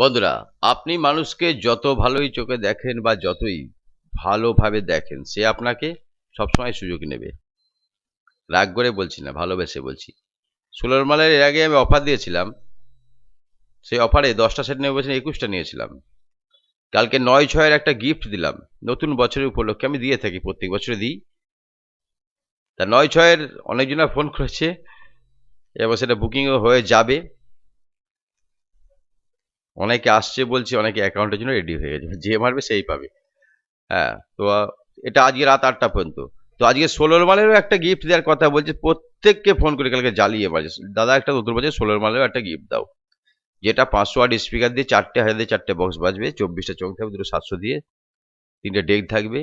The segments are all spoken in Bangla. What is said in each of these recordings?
বন্ধুরা, আপনি মানুষকে যত ভালোই চোখে দেখেন বা যতই ভালোভাবে দেখেন, সে আপনাকে সবসময় সুযোগ নেবে। রাগ করে বলছি না, ভালোবেসে বলছি। ষোলোর মালের এর আগে আমি অফার দিয়েছিলাম। সেই অফারে দশটা সেট নেবে বলছেন একুশটা নিয়েছিলাম। কালকে নয় ছয়ের একটা গিফট দিলাম, নতুন বছরের উপলক্ষে আমি দিয়ে থাকি, প্রত্যেক বছরে দিই। তা নয় ছয়ের অনেকজনা ফোন করেছে এবার সেটা বুকিংও হয়ে যাবে। অনেকে আসছে বলছে, অনেকে অ্যাকাউন্টের জন্য রেডি হয়ে গেছে। যে মারবে সেই পাবে। হ্যাঁ তো, এটা আজকে রাত আটটা পর্যন্ত। তো আজকে ষোলোর মালেরও একটা গিফট দেওয়ার কথা বলছে, প্রত্যেককে ফোন করে কালকে জ্বালিয়ে বাজে দাদা, একটা নতুন বলছে ষোলোর মালেরও একটা গিফট দাও। যেটা পাঁচশো ওয়াট স্পিকার দিয়ে চারটে হাজার দিয়ে চারটে বক্স বাজবে, চব্বিশটা চোখ থাকবে, দুটো সাতশো দিয়ে, তিনটে ডেক থাকবে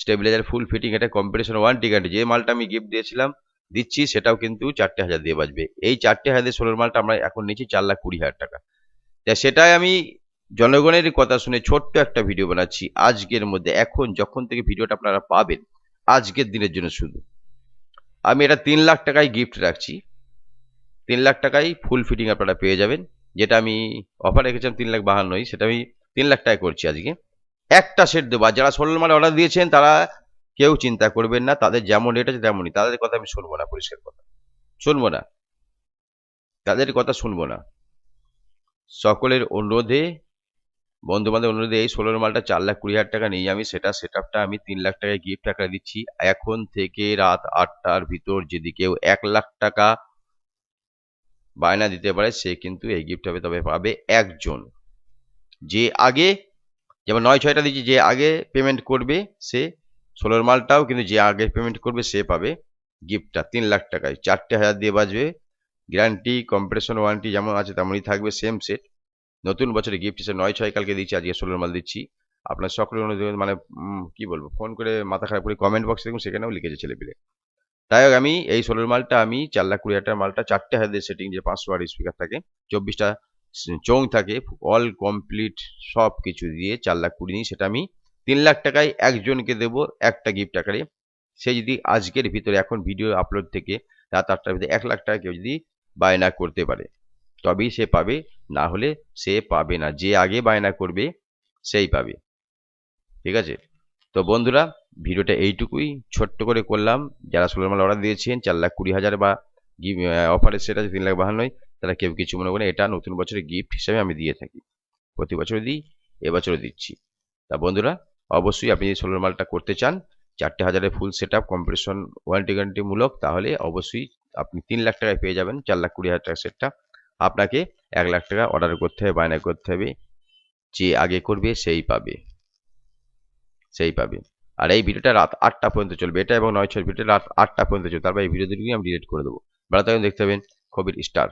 স্টেবিলাইজার ফুল ফিটিং এটা কম্পিটিশন ওয়ান টিকার যে মালটা আমি গিফট দিয়েছিলাম, দিচ্ছি, সেটাও কিন্তু চারটে হাজার দিয়ে বাজবে। এই চারটে হাজার দিয়ে ষোলোর মালটা আমরা এখন নিচ্ছি চার লাখ কুড়ি হাজার টাকা। তা সেটাই আমি জনগণের কথা শুনে ছোট্ট একটা ভিডিও বানাচ্ছি আজকের মধ্যে। এখন যখন থেকে ভিডিওটা আপনারা পাবেন, আজকের দিনের জন্য শুধু। আমি এটা তিন লাখ টাকায় গিফট রাখছি। তিন লাখ টাকায় ফুল ফিটিং আপনারা পেয়ে যাবেন। যেটা আমি অফার রেখেছিলাম তিন লাখ বাহান্নই সেটা আমি তিন লাখ টাকায় করছি আজকে। একটা সেট দেবো। আর যারা ষোলো মানে অর্ডার দিয়েছেন, তারা কেউ চিন্তা করবেন না, তাদের যেমন রেট আছে তেমনই। তাদের কথা আমি শুনব না, পরিষ্কার কথা। শুনব না। তাদের কথা শুনব না। সকলের অনুরোধে বন্ধু বান্ধব অনুরোধে এই ষোলোর মালটা চার লাখ কুড়ি হাজার টাকা নিয়ে আমি সেটা সেট আমি তিন লাখ টাকায় গিফট টাকা দিচ্ছি। এখন থেকে রাত আটটার ভিতর যদি কেউ এক লাখ টাকা বায়না দিতে পারে, সে কিন্তু এই গিফট হবে তবে পাবে একজন। যে আগে, যেমন নয় ছয়টা দিচ্ছি যে আগে পেমেন্ট করবে সে, ষোলোর মালটাও কিন্তু যে আগে পেমেন্ট করবে সে পাবে গিফটটা তিন লাখ টাকায়। চারটে হাজার দিয়ে বাজবে গ্যারান্টি, কম্প্রেশন, ওয়ারেন্টি যেমন আছে তেমনই থাকবে সেম সেট নতুন বছরে গিফট হিসেবে নয়, ছয় কালকে দিচ্ছি, আজকে ষোলোর মাল দিচ্ছি। আপনার সকলের অনুরোধ মানে কি বলব ফোন করে মাথা খারাপ করে কমেন্ট বক্সে দেখুন, সেখানেও লিখেছে ছেলেপিলে। তাই হোক, আমি এই ষোলোর মালটা, আমি চার লাখ কুড়ি হাজার মালটা, চারটে হাজার সেটিং যে পাঁচশো ওয়াট স্পিকার থাকে, চব্বিশটা চৌং থাকে অল কমপ্লিট সব কিছু দিয়ে চার লাখ কুড়ি নিই সেটা আমি তিন লাখ টাকায় একজনকে দেব একটা গিফট আকারে। সে যদি আজকের ভিতরে এখন ভিডিও আপলোড থেকে, রাত আটটার ভিতরে এক লাখ টাকা কেউ যদি বায়না করতে পারে। তবেই সে পাবে, না হলে সে পাবে না। যে আগে বায়না করবে, সেই পাবে। ঠিক আছে? তো বন্ধুরা, ভিডিওটা এইটুকুই। ছোট্ট করে করলাম। যারা সোলার মাল অর্ডার দিয়েছেন, চার লাখ কুড়ি হাজার বা অফারের সেট আছে, তিন লাখ বাহান্নই তারা কেউ কিছু মনে করে এটা নতুন বছরের গিফট হিসেবে আমি দিয়ে থাকি। প্রতি বছর দিই, এবছরও দিচ্ছি। তা বন্ধুরা, অবশ্যই আপনি যদি সোলার মালটা করতে চান, চারটে হাজারের full set up competition warranty guarantee মূলক, তাহলে অবশ্যই আপনি তিন লাখ টাকায় পেয়ে যাবেন, চার লাখ কুড়ি হাজার টাকা সেটটা আপনাকে এক লাখ টাকা অর্ডার করতে হবে, বায়না করতে হবে, যে আগে করবে সেই পাবে। সেই পাবে। আর এই ভিডিওটা রাত আটটা পর্যন্ত চলবে। এটা এবং নয় ছয় ভিডিওটা রাত আটটা পর্যন্ত চলবে। তারপর এই ভিডিও দুটি আমি ডিলিট করে দেবো। বেড়াতে দেখতে পাবেন কবির স্টার